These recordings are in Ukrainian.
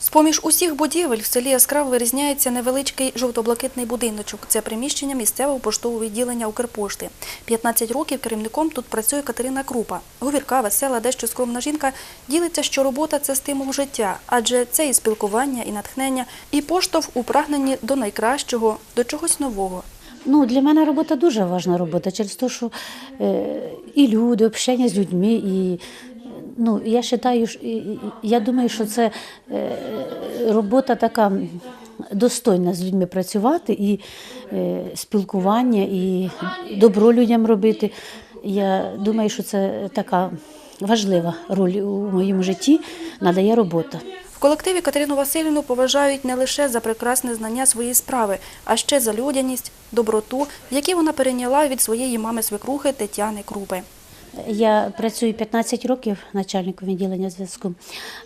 З-поміж усіх будівель в селі яскраво вирізняється невеличкий жовто-блакитний будиночок. Це приміщення місцевого поштового відділення Укрпошти. 15 років керівником тут працює Катерина Крупа. Говірка, весела, дещо скромна жінка ділиться, що робота це стимул життя, адже це і спілкування, і натхнення, і поштовх у прагненні до найкращого, до чогось нового. Ну, для мене робота дуже важна робота, через те, що е, і люди, общення з людьми, і ну, я вважаю, я думаю, що це е, робота така достойна з людьми працювати, і е, спілкування, і добро людям робити. Я думаю, що це така важлива роль у моєму житті надає робота. В колективі Катерину Васильівну поважають не лише за прекрасне знання своєї справи, а ще за людяність, доброту, які вона перейняла від своєї мами свекрухи Тетяни Крупи. Я працюю 15 років начальником відділення зв'язку.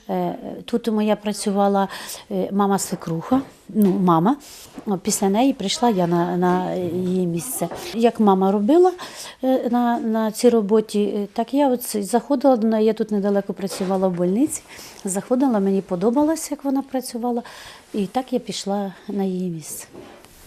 Е, Тут моя працювала е, мама свекруха, ну мама. Після неї прийшла я на, на її місце. Як мама робила е, на, на цій роботі, так я от заходила до неї. Я тут недалеко працювала в больниці. Заходила, мені подобалось, як вона працювала, і так я пішла на її місце.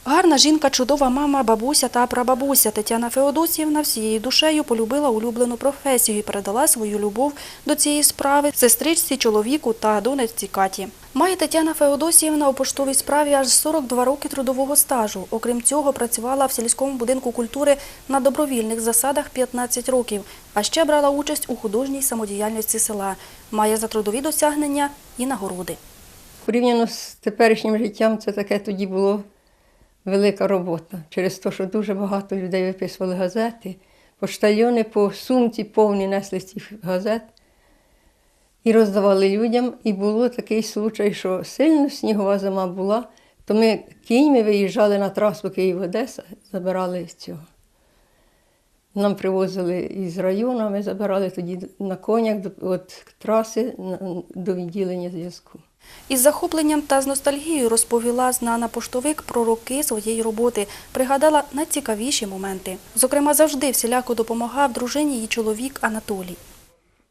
Гарна жінка, чудова мама, бабуся та прабабуся Тетяна Феодосіївна всією душею полюбила улюблену професію і передала свою любов до цієї справи сестричці, чоловіку та донечці Каті. Має Тетяна Феодосіївна у поштовій справі аж 42 роки трудового стажу. Окрім цього, працювала в сільському будинку культури на добровільних засадах 15 років, а ще брала участь у художній самодіяльності села. Має за трудові досягнення і нагороди. Порівняно з теперішнім життям, це таке тоді було велика робота. Через те, що дуже багато людей виписували газети, поштальйони по сумці повні несли цих газет і роздавали людям. І було такий случай, що сильно снігова зима була, то ми кіньми виїжджали на трасу Київ-Одеса, забирали цього. Нам привозили із району, ми забирали тоді на конях від траси до відділення зв'язку. Із захопленням та з ностальгією розповіла знана поштовик про роки своєї роботи, пригадала найцікавіші моменти. Зокрема, завжди всіляко допомагав дружині її чоловік Анатолій.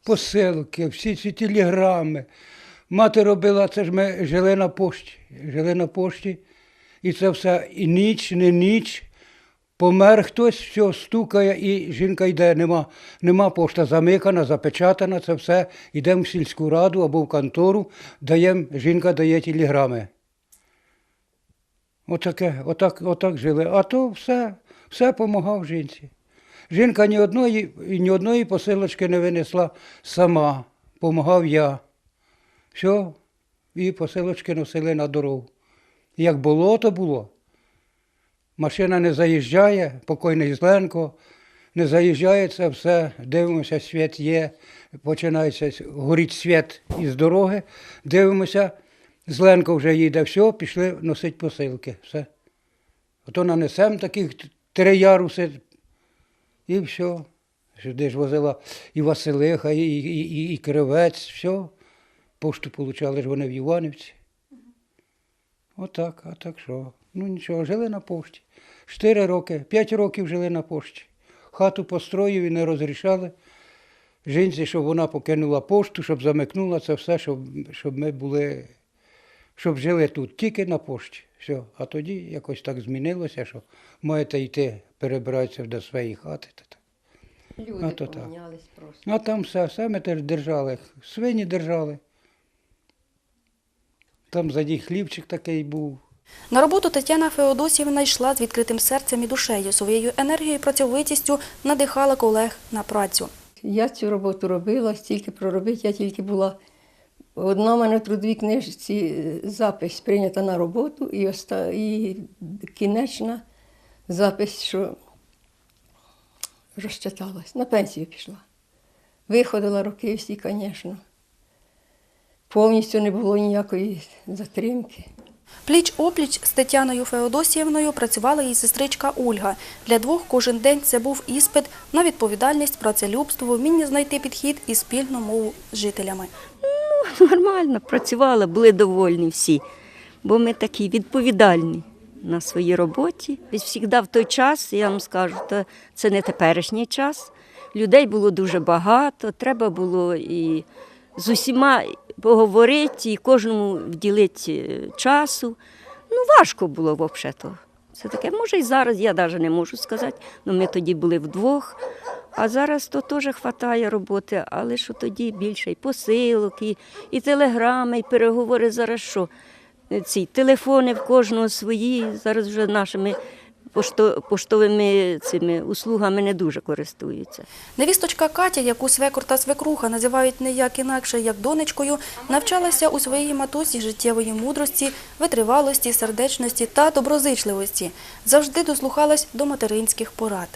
посилки, всі ці телеграми. Мати робила, це ж ми жили на пошті. Жили на пошті. І це все і ніч, не ніч. Помер хтось, все стукає, і жінка йде. Нема, нема пошта замикана, запечатана, це все. Йдемо в сільську раду або в контору, даємо, жінка дає телеграми. Отаке, отак, отак жили. А то все, все допомагав жінці. Жінка ні одної, ні одної посилочки не винесла сама, помагав я. Все, і посилочки носили на дорогу. Як було, то було. Машина не заїжджає, покойний Зленко, не заїжджає це все, дивимося, світ є, починається горіть світ із дороги, дивимося, Зленко вже їде, все, пішли носити посилки. Все. Ото нанесемо таких три яруси, і все. Сюди ж возила і Василиха, і, і, і, і Кривець, все. Пошту получали ж вони в Іванівці. Отак, а так що? Ну нічого, жили на пошті. Чотири роки, п'ять років жили на пошті. Хату построїв і не розрішали. Жінці, щоб вона покинула пошту, щоб замикнула це все, щоб, щоб ми були, щоб жили тут, тільки на пошті. Все. А тоді якось так змінилося, що маєте йти, перебиратися до своєї хати. Люди А то так. просто. А там все, все ми теж держали, свині держали. Там заді хлібчик такий був. На роботу Тетяна Феодосіївна йшла з відкритим серцем і душею. Своєю енергією і працьовитістю надихала колег на працю. Я цю роботу робила, стільки проробити, я тільки була. Одна в мене в трудовій книжці е, запис прийнята на роботу і, оста... і кінечна запис, що розчиталась. На пенсію пішла. Виходила роки всі, звісно. Повністю не було ніякої затримки. Пліч-опліч з Тетяною Феодосіївною працювала її сестричка Ольга. Для двох кожен день це був іспит на відповідальність, працелюбство, вміння знайти підхід і спільну мову з жителями. Нормально працювали, були довольні всі, бо ми такі відповідальні на своїй роботі. І завжди в той час, я вам скажу, то це не теперішній час. Людей було дуже багато, треба було і з усіма поговорити і кожному вділити е, часу. Ну, важко було взагалі. Це таке, може, і зараз я навіть не можу сказати, але ми тоді були вдвох. А зараз то теж вистачає роботи, але що тоді більше і посилок, і, і телеграми, і переговори зараз що. Е, Ці телефони в кожного свої, зараз вже нашими поштовими цими услугами не дуже користуються. Невісточка Катя, яку свекор та свекруха називають ніяк інакше, як донечкою, навчалася у своїй матусі життєвої мудрості, витривалості, сердечності та доброзичливості. Завжди дослухалась до материнських порад.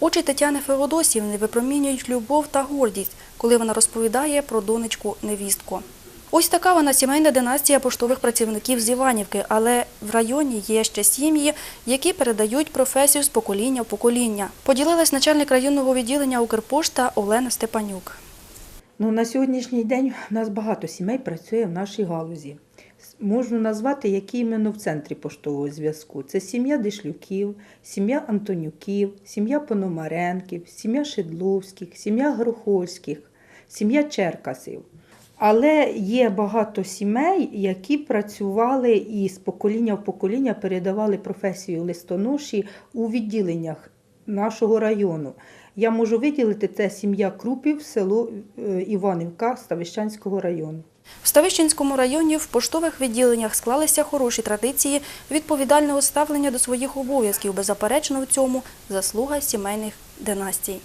Очі Тетяни Феодосівни випромінюють любов та гордість, коли вона розповідає про донечку невістку. Ось така вона сімейна династія поштових працівників з Іванівки, але в районі є ще сім'ї, які передають професію з покоління в покоління. Поділилась начальник районного відділення Укрпошта Олена Степанюк. Ну, на сьогоднішній день у нас багато сімей працює в нашій галузі. Можу назвати, які іменно в центрі поштового зв'язку. Це сім'я Дишлюків, сім'я Антонюків, сім'я Пономаренків, сім'я Шедловських, сім'я Грохольських, сім'я Черкасів. Але є багато сімей, які працювали і з покоління в покоління передавали професію листоноші у відділеннях нашого району. Я можу виділити це сім'я Крупів, село е, Іванівка Ставищанського району. В Ставищенському районі в поштових відділеннях склалися хороші традиції відповідального ставлення до своїх обов'язків. Беззаперечно в цьому заслуга сімейних династій.